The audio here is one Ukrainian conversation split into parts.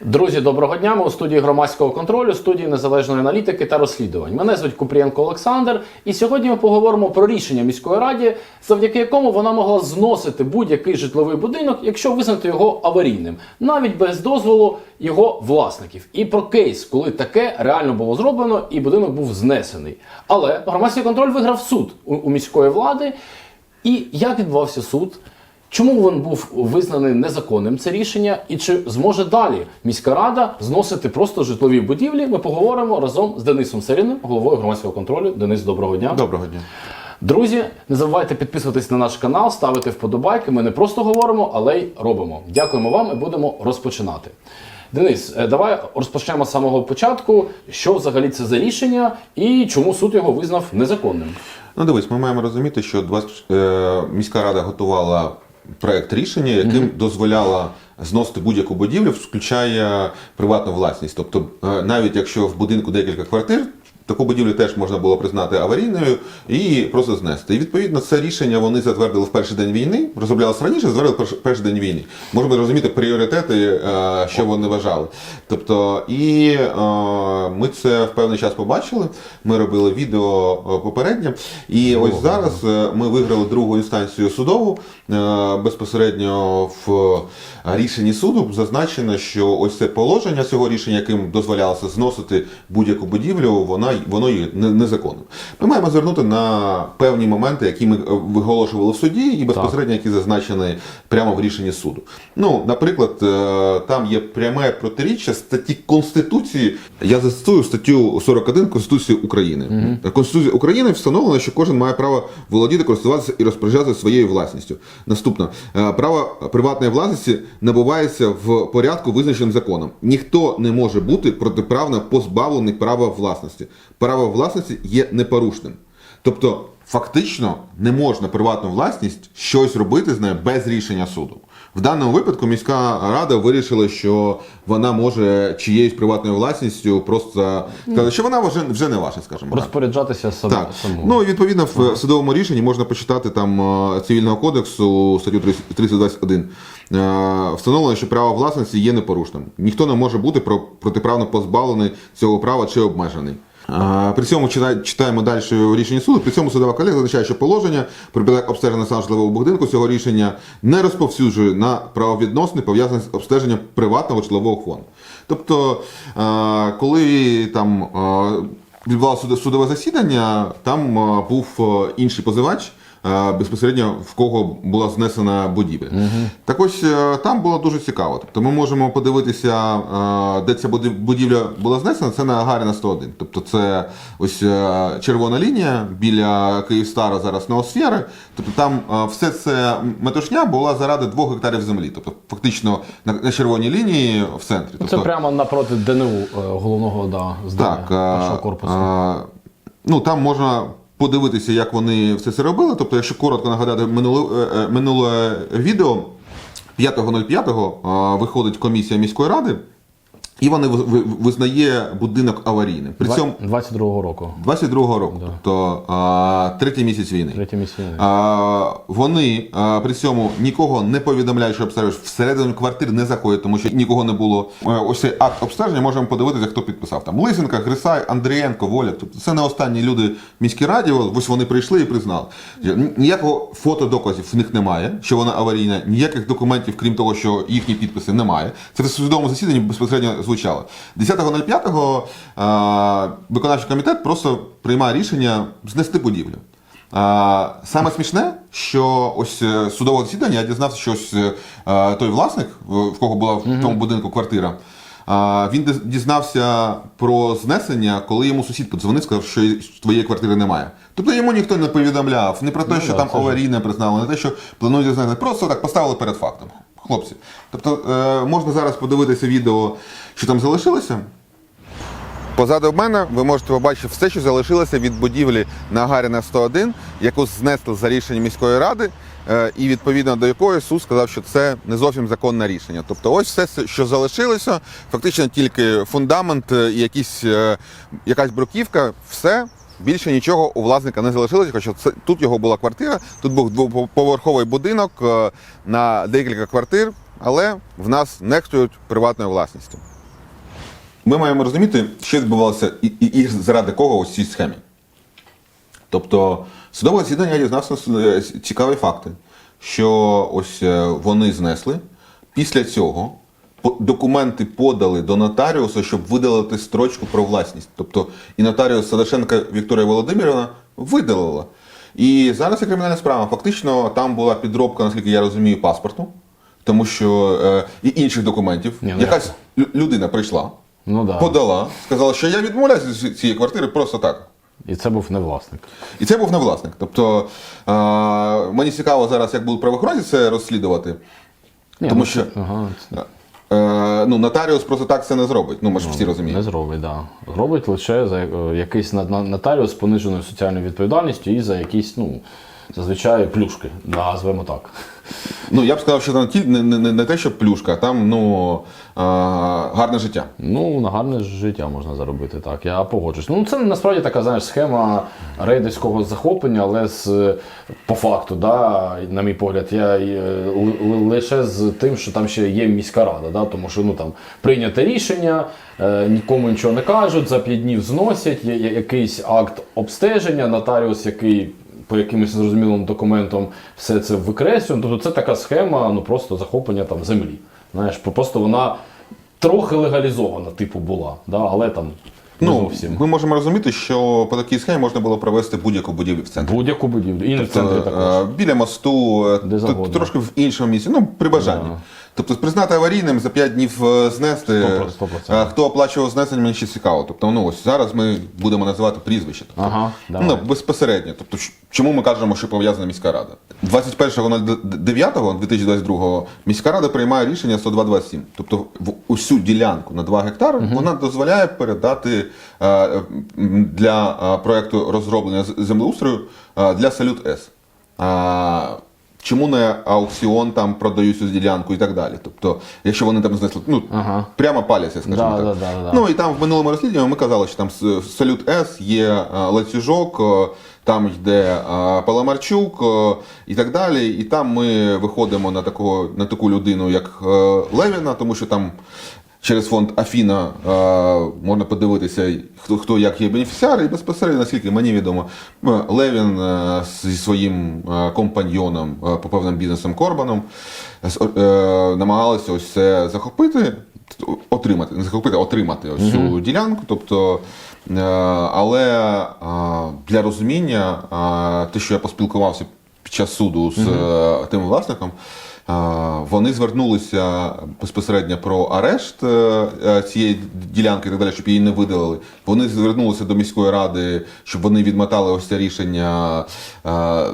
Друзі, доброго дня. Ми у студії громадського контролю, студії незалежної аналітики та розслідувань. Мене звуть Купрієнко Олександр, і сьогодні ми поговоримо про рішення міської ради, завдяки якому вона могла зносити будь-який житловий будинок, якщо визнати його аварійним, навіть без дозволу його власників. І про кейс, коли таке реально було зроблено, і будинок був знесений. Але громадський контроль виграв суд у, у міської влади. І як відбувався суд? Чому він був визнаний незаконним це рішення, і чи зможе далі міська рада зносити просто житлові будівлі? Ми поговоримо разом з Денисом Серіним, головою громадського контролю. Денис, доброго дня. Доброго дня. Друзі, не забувайте підписуватись на наш канал, ставити вподобайки. Ми не просто говоримо, але й робимо. Дякуємо вам і будемо розпочинати. Денис, е, давай розпочнемо з самого початку. Що взагалі це за рішення і чому суд його визнав незаконним? Ну дивись, ми маємо розуміти, що 20, е, міська рада готувала проект рішення, яким дозволяла зносити будь-яку будівлю, включає приватну власність. Тобто, е, навіть якщо в будинку декілька квартир. Таку будівлю теж можна було признати аварійною і просто знести. І відповідно це рішення вони затвердили в перший день війни, розроблялося раніше, затвердили в перший, день війни. Можемо розуміти пріоритети, е, що вони вважали. Тобто, і е, ми це в певний час побачили. Ми робили відео е, попереднє. І ось зараз ми виграли другу інстанцію судову. Безпосередньо в рішенні суду зазначено, що ось це положення цього рішення, яким дозволялося зносити будь-яку будівлю, вона воно є незаконним. Ми маємо звернути на певні моменти, які ми е, виголошували в суді, і безпосередньо які зазначені прямо в рішенні суду. Ну, наприклад, е, там є пряме протиріччя статті Конституції. Я зацитую статтю 41 Конституції України. Конституція України встановлено, що кожен має право володіти, користуватися і розпоряджатися своєю власністю. Наступно Е, право приватної власності набувається в порядку, визначеним законом. Ніхто не може бути протиправно позбавлений права власності. Право власності є непорушним. Тобто, фактично не можна приватну власність щось робити з нею без рішення суду. В даному випадку міська рада вирішила, що вона може чиєюсь приватною власністю просто сказати, що вона вже, вже не ваша, скажімо так. Розпоряджатися сам, Так. самому. Ну, і відповідно, в судовому рішенні можна почитати там е, цивільного кодексу статтю 321. Е, Встановлено, що право власності є непорушним. Ніхто не може бути протиправно позбавлений цього права чи обмежений. При цьому читаємо далі рішення суду. При цьому судова колегія зазначає, що положення про обстеження житлового будинку цього рішення не розповсюджує на правовідносини, пов'язані з обстеженням приватного житлового фонду. Тобто, коли там відбувалося судове засідання, там був інший позивач. Е, Безпосередньо в кого була знесена будівля. Так ось е, там було дуже цікаво. Тобто ми можемо подивитися, е, де ця будівля була знесена. Це на Гагаріна 101. Тобто це ось червона лінія біля Київстара, зараз Неосфери. Тобто там все це метушня була заради двох гектарів землі. Тобто фактично на, червоній лінії в центрі. Це Тобто, прямо напроти ДНУ головного да, здання так, першого а, корпусу. а, ну там можна подивитися, як вони все це робили. Тобто, якщо коротко нагадати минуле, е, е, минуле відео 5.05 виходить комісія міської ради, і вони ви- ви- визнає будинок аварійним. При цьому 22-го року. 22-го року, тобто а, третій місяць війни. Третє місце. А, вони а, при цьому нікого не повідомляють, що обстежують. Всередину квартир не заходять, тому що нікого не було. Е, Ось цей акт обстеження можемо подивитися, хто підписав. Там Лисенка, Грисай, Андрієнко, Воля. Тобто це не останні люди в міській раді. Ось вони прийшли і признали. Ні- Ніякого фотодоказів в них немає, що вона аварійна, ніяких документів, крім того, що їхні підписи немає. Це в судовому засіданні безпосередньо звучало. 10.05 виконавчий комітет просто приймає рішення знести будівлю. Саме смішне, що ось е, судове засідання я дізнався, що ось е, той власник, в кого була в тому будинку квартира, він дізнався про знесення, коли йому сусід подзвонив, сказав, що твоєї квартири немає. Тобто йому ніхто не повідомляв, не про те, Ну що там аварійне признали, не те, що планують знести. Просто так поставили перед фактом. Хлопці. Тобто е, можна зараз подивитися відео, що там залишилося. Позаду мене ви можете побачити все, що залишилося від будівлі на Гаріна 101, яку знесли за рішенням міської ради, е, і відповідно до якої суд сказав, що це не зовсім законне рішення. Тобто, ось все, що залишилося, фактично тільки фундамент е, якісь, якась бруківка, все. Більше нічого у власника не залишилося, хоча це тут його була квартира, тут був двоповерховий будинок е, на декілька квартир. але в нас нехтують приватною власністю. Ми маємо розуміти, що відбувалося і, і, і заради кого ось цій схемі. Тобто, судове засідання дізнався е, цікаві факти, що ось е, вони знесли. Після цього документи подали до нотаріуса, щоб видалити строчку про власність. Тобто і нотаріус Садашенка Вікторія Володимирівна видалила. І зараз є кримінальна справа. Фактично, там була підробка, наскільки я розумію, паспорту, тому що е, і інших документів. Ні, ну, Якась лю- людина прийшла, Ну да. подала, сказала, що я відмовляюся з цієї квартири просто так. І це був не власник. І це був не власник. Тобто а, мені цікаво зараз, як будуть правоохоронці це розслідувати. Ні, Тому ну, що- ага, Е, ну, нотаріус просто так це не зробить. Ну, ми ж всі не розуміємо. зробить, да. Зробить лише за е, якийсь нотаріус з пониженою соціальною відповідальністю і за якісь, ну, зазвичай плюшки, назвемо так. Ну, я б сказав, що там ті- не, не, не те, що плюшка, а там ну, а, гарне життя. Ну, на гарне життя можна заробити, так. Я погоджуюсь. Ну, це насправді така, знаєш, схема рейдерського захоплення, але з е, по факту, да, на мій погляд, я е, л- л- лише з тим, що там ще є міська рада, да, тому що ну там прийняте рішення, е, нікому нічого не кажуть, за п'ять днів зносять, є, є якийсь акт обстеження, нотаріус, який. По якимось незрозумілим документам все це викреслює. Тобто це така схема, ну просто захоплення там землі. Знаєш, просто вона трохи легалізована, типу, була, да, але там Ну, зовсім. ми можемо розуміти, що по такій схемі можна було провести будь-яку будівлю в центрі. Будь-яку будівлю. І не в центрі Тобто, також. е, біля мосту, е, Де трошки в іншому місці, ну, при бажанні. Да. Тобто признати аварійним за 5 днів е, знести. Сто про- сто процентів. Е, Хто оплачував знесення, мені ще цікаво. Тобто, ну ось зараз ми будемо називати прізвище. Тобто, Ага, ну, безпосередньо. Тобто, чому ми кажемо, що пов'язана міська рада? 21.09.2022 міська рада приймає рішення 102.27. Тобто в усю ділянку на 2 гектари вона дозволяє передати е, для е, проекту розроблення землеустрою для Салют С. Чому не аукціон там продають цю ділянку і так далі? Тобто, якщо вони там знесли, ну Ага. прямо паляться, скажімо Да, так. да, да, да. Ну і там в минулому розслідуванні ми казали, що там Салют С є е, ланцюжок, е, там йде е, Паламарчук і так далі. І там ми виходимо на такого на таку людину, як Левіна, тому що там. Через фонд Афіна е, можна подивитися, хто, хто як є бенефіціар, і безпосередньо, наскільки мені відомо, е, Левін е, зі своїм компаньйоном по певним бізнесом Корбаном намагалися ось це захопити, отримати, не захопити, а отримати ось цю ділянку. Тобто, але для розуміння, те, що я поспілкувався під час суду з е, тим власником. Вони звернулися безпосередньо про арешт е, е, цієї ділянки і так далі, щоб її не видалили. Вони звернулися до міської ради, щоб вони відмотали ось це рішення е,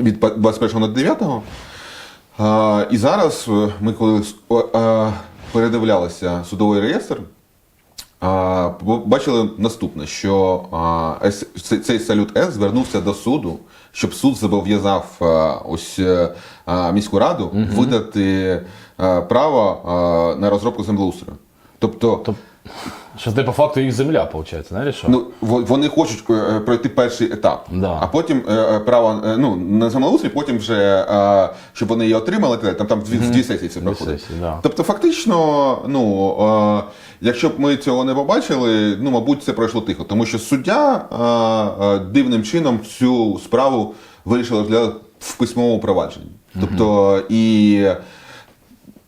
від 21.09. Е, І зараз ми коли передивлялися судовий реєстр, бачили наступне, що цей салют С звернувся до суду, щоб суд зобов'язав ось е, міську раду видати право на розробку землеустрою. Тобто, Тобто, що ти по факту їх земля, виходить, знаєш що? ну, во- вони хочуть е, пройти перший етап, Да. а потім е, е, право е, ну, на землеустрій, потім вже е, щоб вони її отримали, так там, там дві, дві сесії це проходить. сесії, да. Тобто, фактично, ну е, якщо б ми цього не побачили, ну мабуть, це пройшло тихо, тому що суддя е, е, дивним чином цю справу вирішила розглядати в письмовому провадженні. Тобто і.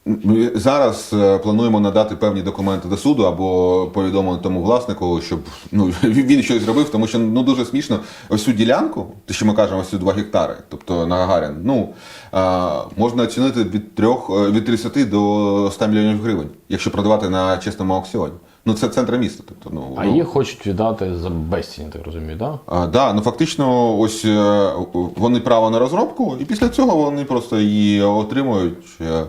Ми Зараз е, плануємо надати певні документи до суду або повідомити тому власнику, щоб ну, він щось зробив, тому що ну дуже смішно. Ось цю ділянку, те, що ми кажемо, ось цю 2 гектари, тобто на Гагарін, ну можна оцінити від 3, від 30 до 100 мільйонів гривень, якщо продавати на чесному аукціоні. Ну це центр міста. Тобто, ну, А ну, їх хочуть віддати за безцінь, так розумію, так? Да? а, да, ну фактично, ось е, вони право на розробку, і після цього вони просто її отримують. е,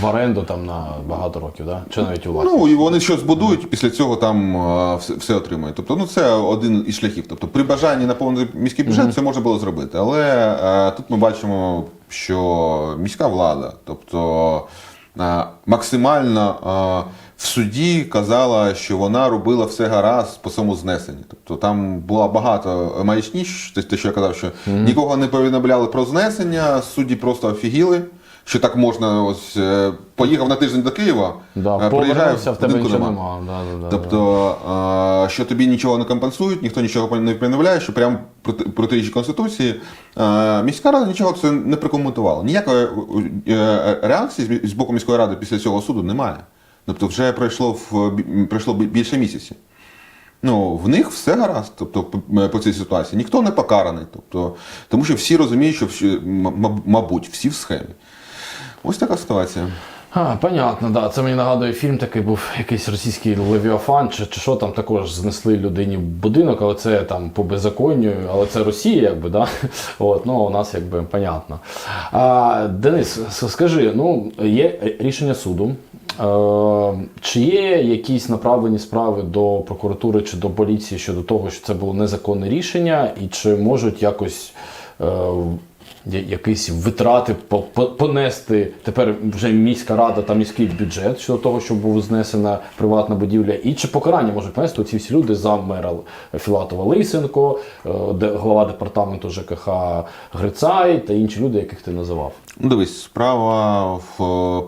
В оренду там на багато років, да? чи навіть у власність. Ну і вони щось будують, після цього там все, все отримують. Тобто, ну це один із шляхів. Тобто, при бажанні наповнити міський бюджет це можна було зробити. Але е, тут ми бачимо, що міська влада, тобто е, максимально е, в суді казала, що вона робила все гаразд по самому знесенні. Тобто там було багато маячні, те, те, що я казав, що нікого не повідомляли про знесення, судді просто офігіли. Що так можна ось е, поїхав на тиждень до Києва, Да, е, приїжджає, в тебе нічого нема. Да, да, да, Тобто, е, що тобі нічого не компенсують, ніхто нічого не пред'являє, що прямо проти- протирічить Конституції. Міська рада нічого це не прокоментувала. Ніякої реакції з боку міської ради після цього суду немає. Тобто вже пройшло в пройшло більше місяця. Ну, в них все гаразд, тобто по- цій ситуації. Ніхто не покараний. Тобто, тому що всі розуміють, що мабуть, всі в схемі. Ось така ситуація. А, понятно, да. Це мені нагадує фільм такий був якийсь російський Левіафан, чи, чи що там також знесли людині будинок, але це там по беззаконню, але це Росія, якби, да. От, ну, у нас якби понятно. А, Денис, скажи, ну, є рішення суду. Е, чи є якісь направлені справи до прокуратури чи до поліції щодо того, що це було незаконне рішення, і чи можуть якось е, якісь витрати по- по- понести. Тепер вже міська рада та міський бюджет щодо того, щоб була знесена приватна будівля, і чи покарання можуть понести? Ці всі люди за мера Філатова Лисенко, е, де голова департаменту ЖКХ Грицай та інші люди, яких ти називав. Ну, дивись, справа в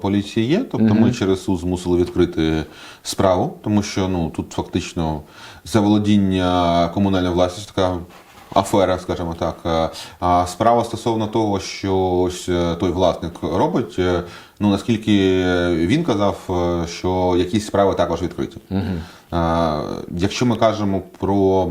поліції є, тобто ми через суд змусили відкрити справу, тому що ну, тут фактично заволодіння комунальної власності така афера, скажімо так. Е, А справа стосовно того, що ось е, той власник робить, е, ну наскільки він казав, що якісь справи також відкриті. Е, Якщо ми кажемо про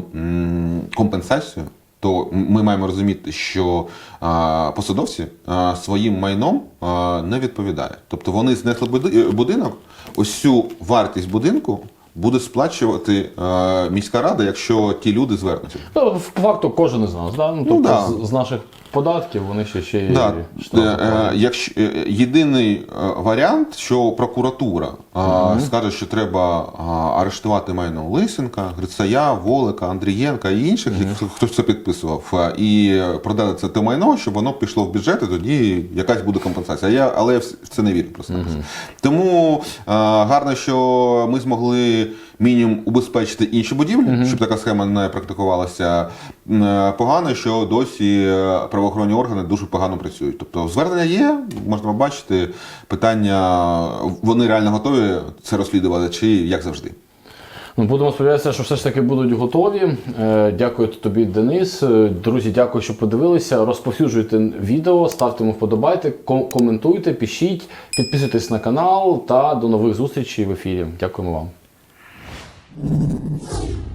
компенсацію, то ми маємо розуміти, що а, посадовці а, своїм майном а, не відповідають. Тобто вони знесли буди- будинок, ось цю вартість будинку буде сплачувати а, міська рада, якщо ті люди звернуться. Ну, факту кожен із нас, да? ну, тобто да. з, з наших податків вони ще, ще Да, штрафи е, е, якщо е, єдиний е, варіант, що прокуратура а, скаже, що треба арештувати майно Лисенка, Грицая, Волика, Андрієнка і інших, хто, хто це підписував, а, і продати це те майно, щоб воно пішло в бюджет, і тоді якась буде компенсація. Я, але я в це не вірю просто. Тому а, гарно, що ми змогли мінімум убезпечити інші будівлі, щоб така схема не практикувалася. Е, Погано, що досі е, правоохоронні органи дуже погано працюють. Тобто звернення є, можна побачити. Питання, вони реально готові це розслідувати, чи як завжди. Ну, будемо сподіватися, що все ж таки будуть готові. Е, Дякую тобі, Денис. Друзі, дякую, що подивилися. Розповсюджуйте відео, ставте йому вподобайте, ком- коментуйте, пишіть, підписуйтесь на канал та до нових зустрічей в ефірі. Дякуємо вам. you